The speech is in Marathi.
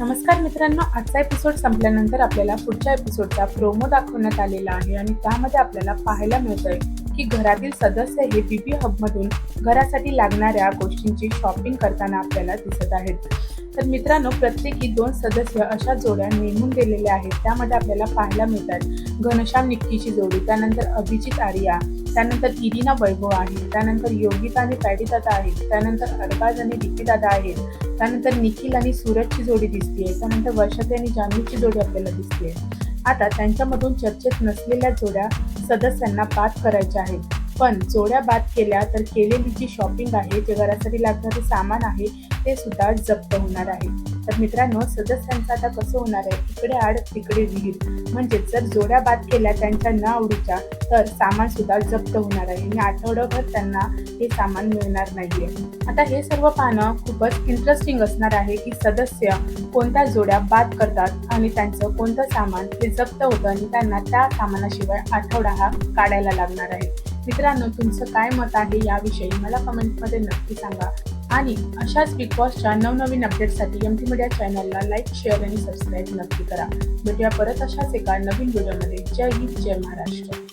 नमस्कार मित्रांनो आजचा एपिसोड संपल्यानंतर आपल्याला पुढच्या एपिसोडचा प्रोमो दाखवण्यात आलेला आहे आणि त्यामध्ये आपल्याला पाहायला मिळतंय की घरातील सदस्य हे बीबी हबमधून घरासाठी लागणाऱ्या गोष्टींची शॉपिंग करताना आपल्याला दिसत आहेत. तर मित्रांनो प्रत्येकी दोन सदस्य अशा जोड्या नेमून दिलेल्या आहेत. त्यामध्ये आपल्याला पाहायला मिळतात घनश्याम निक्कीची जोडी त्यानंतर अभिजित आर्या त्यानंतर इरिना वैभव आहे त्यानंतर योगिता आणि पॅडीदादा आहेत त्यानंतर अरबाज आणि दादा आहेत. त्यानंतर निखिल आणि सूरजची जोडी दिसतीये. त्यानंतर वर्षाते आणि जान्हवीची जोडी आपल्याला दिसतीये. आता त्यांच्यामधून चर्चेत नसलेल्या जोड्या सदस्यांना बाद करायच्या आहेत. पण जोड्या बाद केल्या तर केलेली जी शॉपिंग आहे जे घरासाठी लागणारे सामान आहे ते सुद्धा जप्त होणार आहे. तर मित्रांनो सदस्यांचं आता कसं होणार आहे? इकडे आड तिकडे विहीर. म्हणजेच जर जोड्या बाद केल्या त्यांच्या न आवडीच्या तर सामान सुद्धा जप्त होणार आहे. आणि आठवडाभर त्यांना हे सामान मिळणार नाहीये. आता हे सर्व पाहणं खूपच इंटरेस्टिंग असणार आहे की सदस्य कोणत्या जोड्या बाद करतात आणि त्यांचं कोणतं सामान हे जप्त होतं आणि त्यांना त्या सामानाशिवाय आठवडा हा काढायला लागणार आहे. मित्रांनो तुमचं काय मत आहे याविषयी मला कमेंटमध्ये नक्की सांगा. आणि अशाच बिग बॉसच्या नवनवीन अपडेटसाठी एम टी मीडिया चॅनलला लाईक शेअर आणि सबस्क्राईब नक्की करा. भेटूया परत अशाच एका नवीन व्हिडिओमध्ये जय हिंद जय महाराष्ट्र.